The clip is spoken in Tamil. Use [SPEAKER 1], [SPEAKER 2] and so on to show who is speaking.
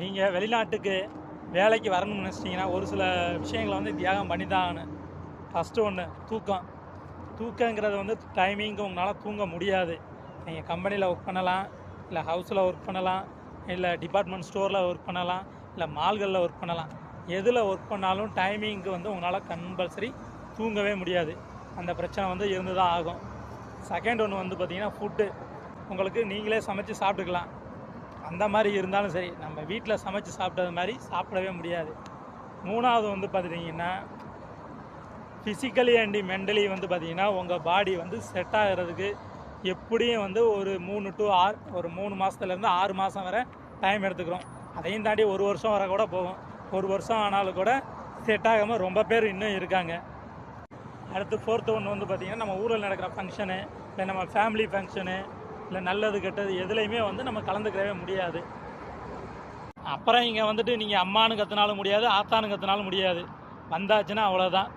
[SPEAKER 1] நீங்கள் வெளிநாட்டுக்கு வேலைக்கு வரணும்னு நினச்சிட்டிங்கன்னா ஒரு சில விஷயங்களை வந்து தியாகம் பண்ணி தான் ஆகணும் ஃபஸ்ட்டு ஒன்று தூக்கம். தூக்கங்கிறது வந்து டைமிங்க்கு உங்களால் தூங்க முடியாது. நீங்கள் கம்பெனியில் ஒர்க் பண்ணலாம் இல்லை ஹவுஸில் ஒர்க் பண்ணலாம் இல்லை டிபார்ட்மெண்ட் ஸ்டோரில் ஒர்க் பண்ணலாம் இல்லை மால்களில் ஒர்க் பண்ணலாம். எதில் ஒர்க் பண்ணாலும் டைமிங்க்கு வந்து உங்களால் கம்பல்சரி தூங்கவே முடியாது. அந்த பிரச்சனை வந்து இருந்து தான் ஆகும். செகண்ட் ஒன்று வந்து பார்த்திங்கன்னா ஃபுட்டு உங்களுக்கு நீங்களே சமைச்சு சாப்பிட்டுக்கலாம். அந்த மாதிரி இருந்தாலும் சரி நம்ம வீட்டில் சமைச்சு சாப்பிட்டது மாதிரி சாப்பிடவே முடியாது. மூணாவது வந்து பார்த்துட்டிங்கன்னா ஃபிசிக்கலி அண்ட் மென்டலி வந்து பார்த்திங்கன்னா உங்கள் பாடி வந்து செட் ஆகிறதுக்கு எப்படியும் வந்து ஒரு மூணு டு ஆறு ஒரு மூணு மாதத்துலேருந்து ஆறு மாதம் வரை டைம் எடுத்துக்கிறோம். அதையும் தாண்டி ஒரு வருஷம் வர கூட போகும். ஒரு வருஷம் ஆனாலும் கூட செட் ஆகாமல் ரொம்ப பேர் இன்னும் இருக்காங்க. அடுத்து ஃபோர்த்து ஒன்று வந்து பார்த்திங்கன்னா நம்ம ஊரில் நடக்கிற ஃபங்க்ஷனு இல்லை நம்ம ஃபேமிலி ஃபங்க்ஷனு இல்லை நல்லது கெட்டது எதுலேயுமே வந்து நம்ம கலந்துக்கிறவே முடியாது. அப்புறம் இங்கே வந்துட்டு நீங்கள் அம்மானு கற்றுனாலும் முடியாது ஆத்தானு கற்றுனாலும் முடியாது. வந்தாச்சுன்னா அவ்வளோதான்